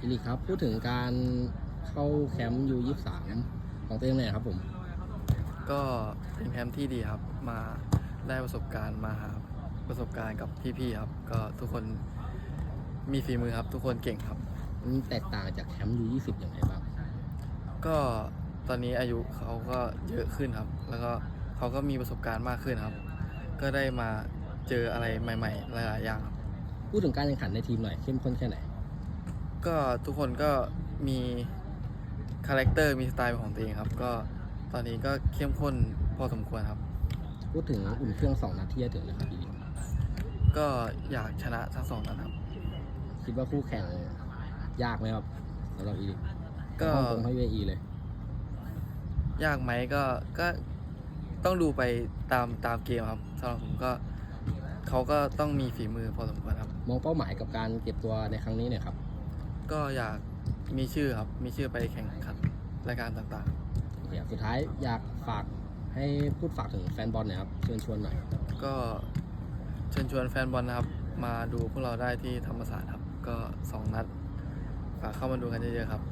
อิลิกครับ พูดถึงการเข้าแคมป์ยูยี่สามของตัวเองหน่อยครับผม ก็เป็นแคมป์ที่ดีครับ มาได้ประสบการณ์มาหาประสบการณ์กับพี่ๆครับ ก็ทุกคนมีฝีมือครับ ทุกคนเก่งครับ มันแตกต่างจากแคมป์ยูยี่สิบยังไงบ้าง ก็ตอนนี้อายุเขาก็เยอะขึ้นครับ แล้วก็เขาก็มีประสบการณ์มากขึ้นครับ ก็ได้มาเจออะไรใหม่ ๆ หลายๆอย่างครับ พูดถึงการแข่งขันในทีมหน่อยเข้มข้นแค่ไหน ก็ทุกคนก็มีคาแรคเตอร์มีสไตล์เป็นของตัวเองครับ ก็ตอนนี้ก็เข้มข้นพอสมควรครับ พูดถึงอุ่นเครื่องสองนัดที่จะถึงนะครับอิลิกก็อยากชนะทั้งสองนัดครับ คิดว่าคู่แข่งยากไหมครับสำหรับอิลิกก็ฮ่องกงให้เวอีเลย ยากไหมก็ก็ต้องดูไปตามตามเกมครับสำหรับผมก็เขาก็ต้องมีฝีมือพอสมควรครับ มองเป้าหมายกับการเก็บตัวในครั้งนี้เนี่ยครับ ก็อยากมีชื่อครับ มีชื่อไปแข่งขันรายการต่างเดี๋ยวสุดท้ายอยากฝากให้พูดฝากถึงแฟนบอลหน่อยครับเชิญชวนหน่อย ๆ ก็เชิญชวนแฟนบอลนะครับ มาดูพวกเราได้ที่ธรรมศาสตร์ครับ ก็สองนัดฝากเข้ามาดูกันเยอะๆครับ